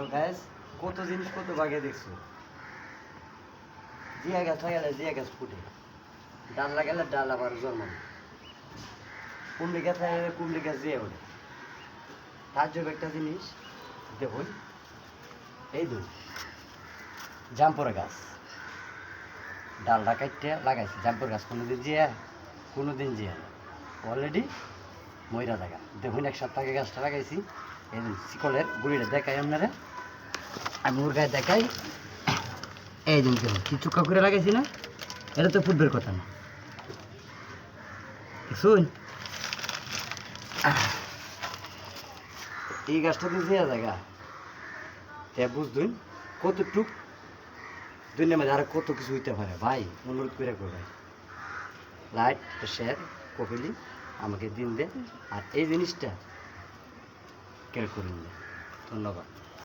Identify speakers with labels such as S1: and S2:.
S1: তো গ্যাস কত জিনিস কত দেখছ? জিয়া গাছ জিয়া ফুটে। ডাল লাগালে ডাল আবার জন্মাবে কুমড়ি গাছ লাগালে কুমড়ি দিয়ে ওঠে তার জন্য একটা জিনিস, দেখুন। এই দুই জাম্পরা গাছ। ডালটা কাটতে লাগাইছে। জাম্পর গাছ কোনোদিন জিয়া কোনোদিন জিয়া অলরেডি ময়রা জায়গা। দেখুন এক সপ্তাহ আগে গাছটা লাগাইছি। এই শিকলের গুড়িটা দেখাই আপনারা। আমি ওর গায়ে দেখাই। এই দিন দেখুন কি চুক্কা করে লাগাইছি না? এটা তো ফুটবের কথা না। শুন? এই গাছটা দিয়ে জিয়া জায়গা। তে বুঝতুন কতটুক দুনিয়ার মধ্যে আর কত কিছু হইতে পারে। ভাই, অনুরোধ করে করবেন লাইট শেয়ার কপিলি আমাকে দিন দে। আর এই জিনিসটা কেয়ার করুন ধন্যবাদ।